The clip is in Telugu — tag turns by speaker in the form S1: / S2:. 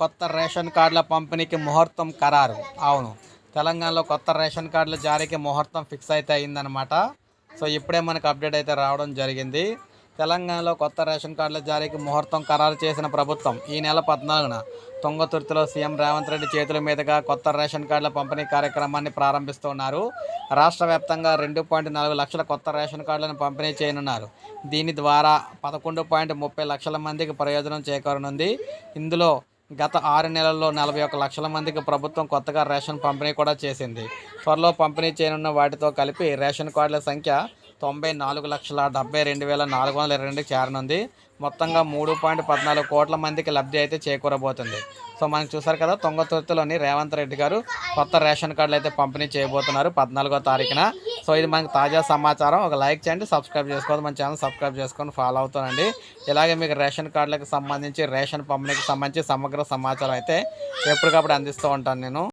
S1: కొత్త రేషన్ కార్డుల పంపిణీకి ముహూర్తం ఖరారు. అవును. తెలంగాణలో కొత్త రేషన్ కార్డుల జారీకి ముహూర్తం ఫిక్స్ అయితే అయిందనమాట సో ఇప్పుడే మనకు అప్డేట్ అయితే రావడం జరిగింది. తెలంగాణలో కొత్త రేషన్ కార్డుల జారీకి ముహూర్తం ఖరారు చేసిన ప్రభుత్వం ఈ నెల పద్నాలుగున తుంగతుర్తిలో సీఎం రేవంత్ రెడ్డి చేతుల మీదుగా కొత్త రేషన్ కార్డుల పంపిణీ కార్యక్రమాన్ని ప్రారంభిస్తున్నారు. రాష్ట్ర వ్యాప్తంగా రెండు పాయింట్ నాలుగు లక్షల కొత్త రేషన్ కార్డులను పంపిణీ చేయనున్నారు. దీని ద్వారా పదకొండు పాయింట్ ముప్పై లక్షల మందికి ప్రయోజనం చేకూరనుంది. ఇందులో గత ఆరు నెలల్లో నలభై ఒక్క లక్షల మందికి ప్రభుత్వం కొత్తగా రేషన్ పంపిణీ కూడా చేసింది. త్వరలో పంపిణీ చేయనున్న వాటితో కలిపి రేషన్ కార్డుల సంఖ్య తొంభై నాలుగు లక్షల డెబ్బై రెండు వేల నాలుగు వందల ఇరవై రెండుకి చేరనుంది. మొత్తంగా మూడు పాయింట్ పద్నాలుగు కోట్ల మందికి లబ్ధి అయితే చేకూరబోతుంది. సో మనం చూసారు కదా తొంగతుర్తిలోని రేవంత్ రెడ్డి గారు కొత్త రేషన్ కార్డులు అయితే పంపిణీ చేయబోతున్నారు పద్నాలుగో తారీఖున. సో ఇది మనకి తాజా సమాచారం. ఒక లైక్ చేయండి సబ్స్క్రైబ్ చేసుకోవద్దు. మన ఛానల్ సబ్స్క్రైబ్ చేసుకొని ఫాలో అవుతానండి. ఇలాగే మీకు రేషన్ కార్డులకు సంబంధించి రేషన్ పంపిణీకి సంబంధించి సమగ్ర సమాచారం అయితే ఎప్పటికప్పుడు అందిస్తూ ఉంటాను నేను.